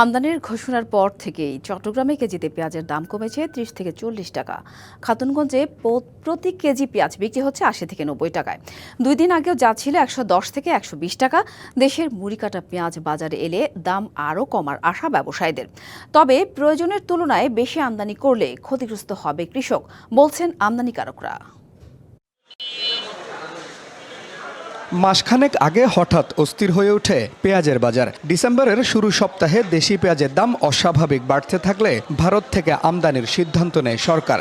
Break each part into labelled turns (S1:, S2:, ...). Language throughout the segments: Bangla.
S1: আমদানির ঘোষণার পর থেকেই চট্টগ্রামে কেজিতে পেঁয়াজের দাম কমেছে ত্রিশ থেকে চল্লিশ টাকা। খাতুনগঞ্জে প্রতি কেজি পেঁয়াজ বিক্রি হচ্ছে আশি থেকে নব্বই টাকায়। দুই দিন আগেও যা ছিল একশো দশ থেকে একশো বিশ টাকা। দেশের মুড়িকাটা পেঁয়াজ বাজারে এলে দাম আরও কমার আশা ব্যবসায়ীদের। তবে প্রয়োজনের তুলনায় বেশি আমদানি করলে ক্ষতিগ্রস্ত হবে কৃষক, বলছেন আমদানিকারকরা।
S2: মাসখানেক আগে হঠাৎ অস্থির হয়ে ওঠে পেঁয়াজের বাজার। ডিসেম্বরের শুরু সপ্তাহে দেশি পেঁয়াজের দাম অস্বাভাবিক বাড়তে থাকলে ভারত থেকে আমদানির সিদ্ধান্ত নেয় সরকার।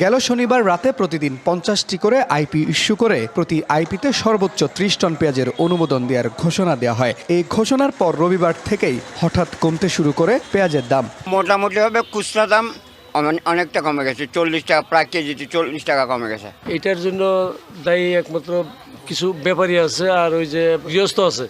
S2: গেল শনিবার রাতে প্রতিদিন পঞ্চাশটি করে আইপি ইস্যু করে প্রতি আইপিতে সর্বোচ্চ ত্রিশ টন পেঁয়াজের অনুমোদন দেওয়ার ঘোষণা দেওয়া হয়। এই ঘোষণার পর রবিবার থেকেই হঠাৎ কমতে শুরু করে পেঁয়াজের দাম।
S3: মোটামুটি হবে খুচরা দাম অনেকটা কমে গেছে, চল্লিশ টাকা, প্রায় কেজিতে চল্লিশ টাকা কমে গেছে।
S4: এটার জন্য দায়ী একমাত্র কিছু ব্যাপারী আছে আর ওই যে গৃহস্থ আছে,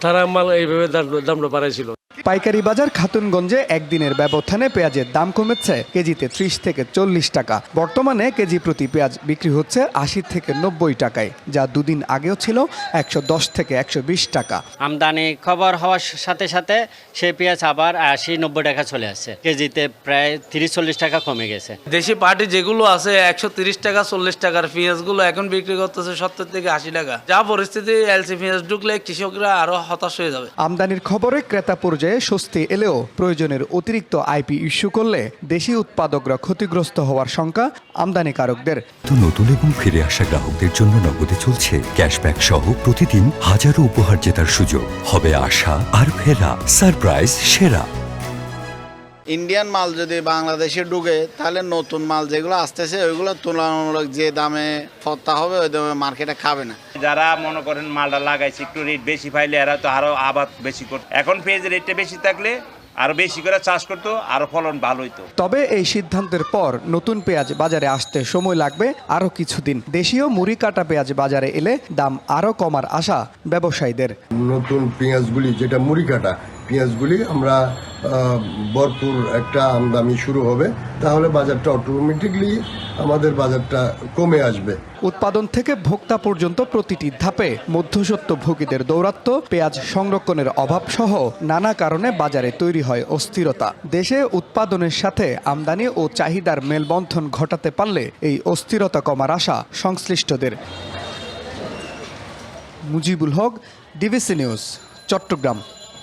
S4: তারা মাল এইভাবে দাম- দামটা বাড়াইছিল।
S2: পাইকারি বাজার খাতুনগঞ্জে একদিনের ব্যবধানে পেঁয়াজের দাম কমেছে কেজিতে ত্রিশ থেকে চল্লিশ টাকা। বর্তমানে কেজি প্রতি পেঁয়াজ বিক্রি হচ্ছে আশি থেকে নব্বই টাকায় যা দুদিন আগেও ছিল একশো দশ থেকে একশো বিশ টাকা।
S5: আমদানি খবর হওয়ার সাথে সাথে সেই পেঁয়াজ আবার আশি নব্বই টাকা চলে আসছে। কেজিতে প্রায় তিরিশ চল্লিশ টাকা কমে গেছে।
S6: দেশি পার্টি যেগুলো আছে একশো তিরিশ টাকা চল্লিশ টাকার পেঁয়াজগুলো এখন বিক্রি করতেছে সত্তর থেকে আশি টাকা। যা পরিস্থিতি এলসি পেঁয়াজ ঢুকলে কৃষকরা আরও হতাশ হয়ে যাবে।
S2: আমদানির খবরে ক্রেতা পর্যায়ে স্বস্তি এলেও প্রয়োজনের অতিরিক্ত আইপি ইস্যু করলে দেশি উৎপাদকরা ক্ষতিগ্রস্ত হওয়ার শঙ্কা আমদানিকারকদের।
S7: নতুন এবং ফিরে আসা গ্রাহকদের জন্য নগদে চলছে ক্যাশব্যাক সহ প্রতিদিন হাজারো উপহার জেতার সুযোগ। হবে আশা আর ফেরা। সারপ্রাইজ সেরা।
S8: ইন্ডিয়ান মাল যদি বাংলাদেশে ঢুকে তাহলে নতুন মাল যেগুলো আসতেছে ওইগুলো তুলনামূলক যে দামে ফত্তা হবে ওই দামে মার্কেটে খাবে না।
S9: যারা মনে করেন মালটা লাগাইছে একটু রেট বেশি পাইলে এরা তো আরও আবাদ বেশি করতো। এখন পেঁয়াজের রেটটা বেশি থাকলে আরও বেশি করে চাষ করতো আরও ফলন ভালো হইতো।
S2: তবে এই সিদ্ধান্তের পর নতুন পেঁয়াজ বাজারে আসতে সময় লাগবে আরও কিছুদিন। দেশীয় মুড়ি কাটা পেঁয়াজ বাজারে এলে দাম আরও কমার আশা ব্যবসায়ীদের।
S10: নতুন পেঁয়াজগুলি যেটা মুড়ি কাটা পেঁয়াজগুলি আমরা ভরপুর একটা আমদানি শুরু হবে, তাহলে বাজারটা অটোমেটিকলি আমাদের বাজারটা কমে আসবে।
S2: উৎপাদন থেকে ভোক্তা পর্যন্ত প্রতিটি ধাপে মধ্যসত্ত্ব ভোগীদের দৌরাত্ম, পেঁয়াজ সংরক্ষণের অভাব সহ নানা কারণে বাজারে তৈরি হয় অস্থিরতা। দেশে উৎপাদনের সাথে আমদানি ও চাহিদার মেলবন্ধন ঘটাতে পারলে এই অস্থিরতা কমার আশা সংশ্লিষ্টদের। Mujibul Haq, DBC news, Chattogram.